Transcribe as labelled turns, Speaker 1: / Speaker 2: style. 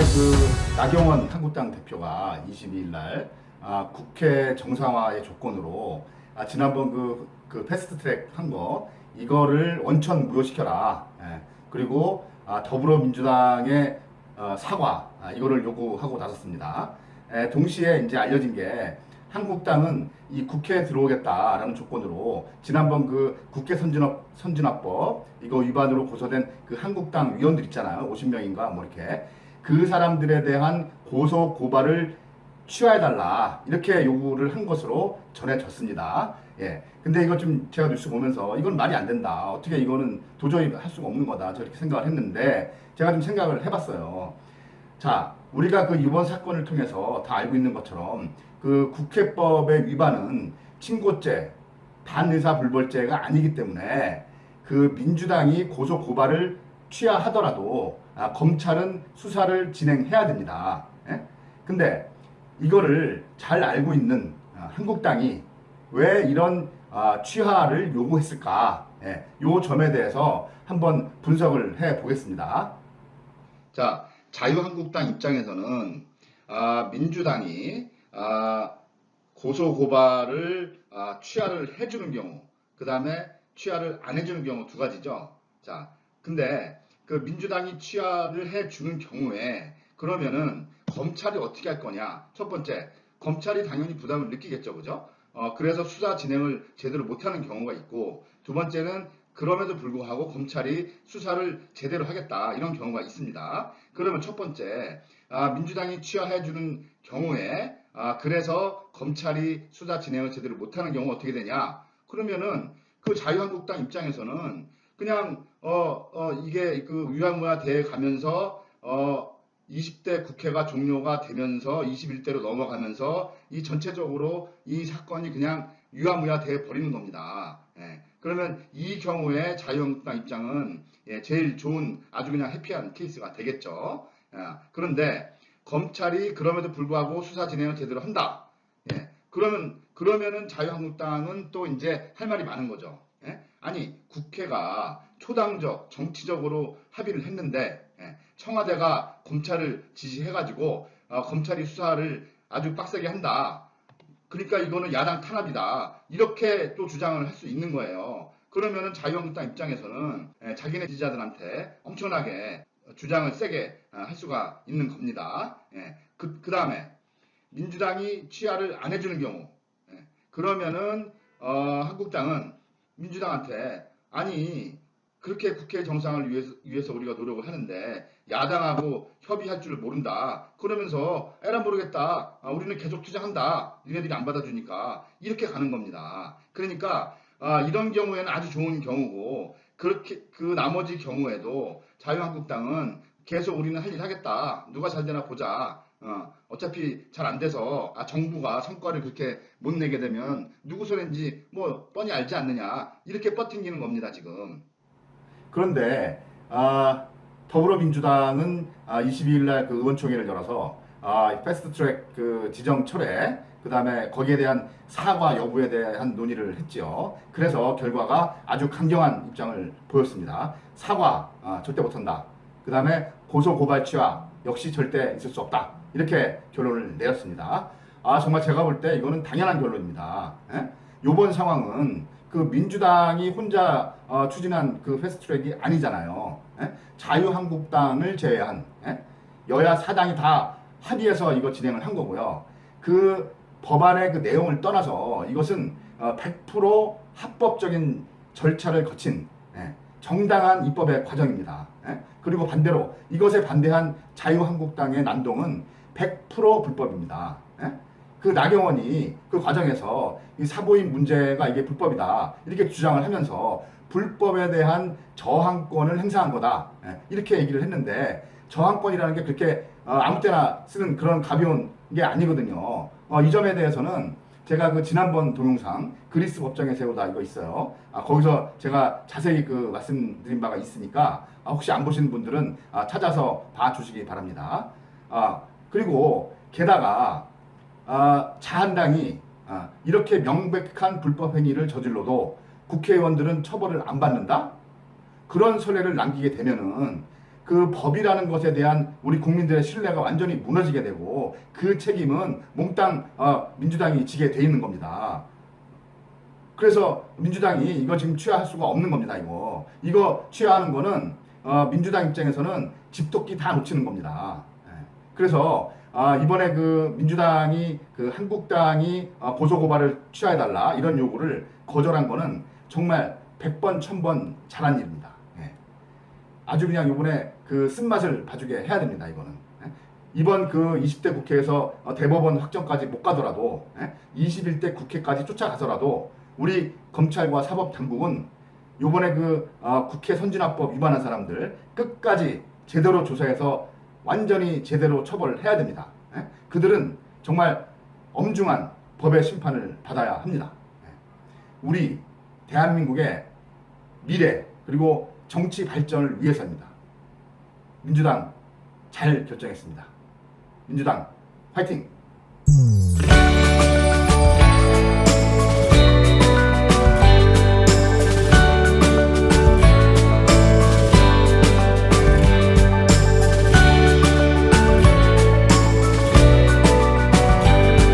Speaker 1: 그 나경원 한국당 대표가 22일 날 아, 국회 정상화의 조건으로 아, 지난번 그, 그 패스트트랙 한 거 이거를 원천 무효시켜라. 예. 그리고 아, 더불어민주당의 어, 사과 아, 이거를 요구하고 나섰습니다. 에, 동시에 이제 알려진 게 한국당은 이 국회에 들어오겠다라는 조건으로 지난번 그 국회 선진화, 선진화법 이거 위반으로 고소된 그 한국당 위원들 있잖아요. 50명인가 뭐 이렇게 그 사람들에 대한 고소 고발을 취하해달라 이렇게 요구를 한 것으로 전해졌습니다. 예. 근데 이거 좀 제가 뉴스 보면서 이건 말이 안 된다. 어떻게 이거는 도저히 할 수가 없는 거다. 저렇게 생각을 했는데 제가 좀 생각을 해봤어요. 자, 우리가 그 이번 사건을 통해서 다 알고 있는 것처럼 그 국회법의 위반은 친고죄, 반의사 불벌죄가 아니기 때문에 그 민주당이 고소 고발을 취하하더라도 아, 검찰은 수사를 진행해야 됩니다. 예? 근데 이거를 잘 알고 있는 아, 한국당이 왜 이런 아, 취하를 요구했을까? 예, 요 점에 대해서 한번 분석을 해 보겠습니다. 자, 자유한국당 입장에서는 아, 민주당이 아, 고소 고발을 아, 취하를 해주는 경우, 그 다음에 취하를 안 해주는 경우 두 가지죠. 자, 근데 그 민주당이 취하를 해주는 경우에 그러면은 검찰이 어떻게 할 거냐? 첫 번째, 검찰이 당연히 부담을 느끼겠죠, 그죠? 어, 그래서 수사 진행을 제대로 못하는 경우가 있고, 두 번째는 그럼에도 불구하고 검찰이 수사를 제대로 하겠다 이런 경우가 있습니다. 그러면 첫 번째 아, 민주당이 취하해주는 경우에 아, 그래서 검찰이 수사 진행을 제대로 못하는 경우 어떻게 되냐? 그러면은 그 자유한국당 입장에서는 그냥 어, 어 이게 그 위안부야 돼 가면서 어 20대 국회가 종료가 되면서 21대로 넘어가면서 이 전체적으로 이 사건이 그냥 유야무야 돼 버리는 겁니다. 예. 그러면 이 경우에 자유한국당 입장은 예, 제일 좋은 아주 그냥 해피한 케이스가 되겠죠. 예, 그런데 검찰이 그럼에도 불구하고 수사 진행을 제대로 한다. 예, 그러면 그러면은 자유한국당은 또 이제 할 말이 많은 거죠. 예? 아니 국회가 초당적 정치적으로 합의를 했는데 예, 청와대가 검찰을 지시해가지고 어, 검찰이 수사를 아주 빡세게 한다. 그러니까 이거는 야당 탄압이다. 이렇게 또 주장을 할 수 있는 거예요. 그러면은 자유한국당 입장에서는 예, 자기네 지지자들한테 엄청나게 주장을 세게 어, 할 수가 있는 겁니다. 예, 그, 그 다음에 민주당이 취하를 안 해주는 경우, 예, 그러면은 어, 한국당은 민주당한테 아니 그렇게 국회 정상을 위해서, 위해서 우리가 노력을 하는데 야당하고 협의할 줄 모른다. 그러면서 에라 모르겠다. 아, 우리는 계속 투자한다. 니네들이 안 받아주니까 이렇게 가는 겁니다. 그러니까 아, 이런 경우에는 아주 좋은 경우고 그렇게 그 나머지 경우에도 자유한국당은 계속 우리는 할 일 하겠다. 누가 잘 되나 보자. 어, 어차피 잘 안 돼서 아, 정부가 성과를 그렇게 못 내게 되면 누구 손인지 뭐 뻔히 알지 않느냐 이렇게 뻗팅기는 겁니다 지금. 그런데 아, 더불어민주당은 아, 22일 날그 의원총회를 열어서 아, 패스트트랙 그 지정 철회 그 다음에 거기에 대한 사과 여부에 대한 논의를 했죠. 그래서 결과가 아주 강경한 입장을 보였습니다. 사과 아, 절대 못한다. 그 다음에 고소 고발 취하 역시 절대 있을 수 없다. 이렇게 결론을 내렸습니다. 아 정말 제가 볼 때 이거는 당연한 결론입니다. 예? 이번 상황은 그 민주당이 혼자 어, 추진한 그 패스트트랙이 아니잖아요. 예? 자유한국당을 제외한 예? 여야 사당이 다 합의해서 이거 진행을 한 거고요. 그 법안의 그 내용을 떠나서 이것은 어, 100% 합법적인 절차를 거친 예, 정당한 입법의 과정입니다. 예? 그리고 반대로 이것에 반대한 자유한국당의 난동은 100% 불법입니다. 예? 그 나경원이 그 과정에서 이 사보임 문제가 이게 불법이다 이렇게 주장을 하면서 불법에 대한 저항권을 행사한 거다 예, 이렇게 얘기를 했는데 저항권이라는 게 그렇게 어, 아무 때나 쓰는 그런 가벼운 게 아니거든요. 어, 이 점에 대해서는 제가 그 지난번 동영상 그리스 법정에 세우다 이거 있어요. 아, 거기서 제가 자세히 그 말씀드린 바가 있으니까 아, 혹시 안 보신 분들은 아, 찾아서 봐주시기 바랍니다. 아, 그리고 게다가 아, 자한당이 아, 이렇게 명백한 불법 행위를 저질러도 국회의원들은 처벌을 안 받는다? 그런 선례를 남기게 되면은 그 법이라는 것에 대한 우리 국민들의 신뢰가 완전히 무너지게 되고 그 책임은 몽땅 어, 민주당이 지게 돼 있는 겁니다. 그래서 민주당이 이거 지금 취하할 수가 없는 겁니다. 이거 이거 취하하는 거는 어, 민주당 입장에서는 집도끼 다 놓치는 겁니다. 예. 그래서 아, 이번에 그 민주당이 그 한국당이 어, 고소 고발을 취하해 달라 이런 요구를 거절한 거는 정말 100번 1000번 잘한 일입니다. 예. 아주 그냥 이번에 그 쓴맛을 봐주게 해야 됩니다. 이거는 예. 이번 그 20대 국회에서 어, 대법원 확정까지 못 가더라도 예. 21대 국회까지 쫓아가서라도 우리 검찰과 사법 당국은 이번에 그 어, 국회 선진화법 위반한 사람들 끝까지 제대로 조사해서 완전히 제대로 처벌을 해야 됩니다. 예. 그들은 정말 엄중한 법의 심판을 받아야 합니다. 예. 우리 대한민국의 미래 그리고 정치 발전을 위해서입니다. 민주당 잘 결정했습니다. 민주당 화이팅!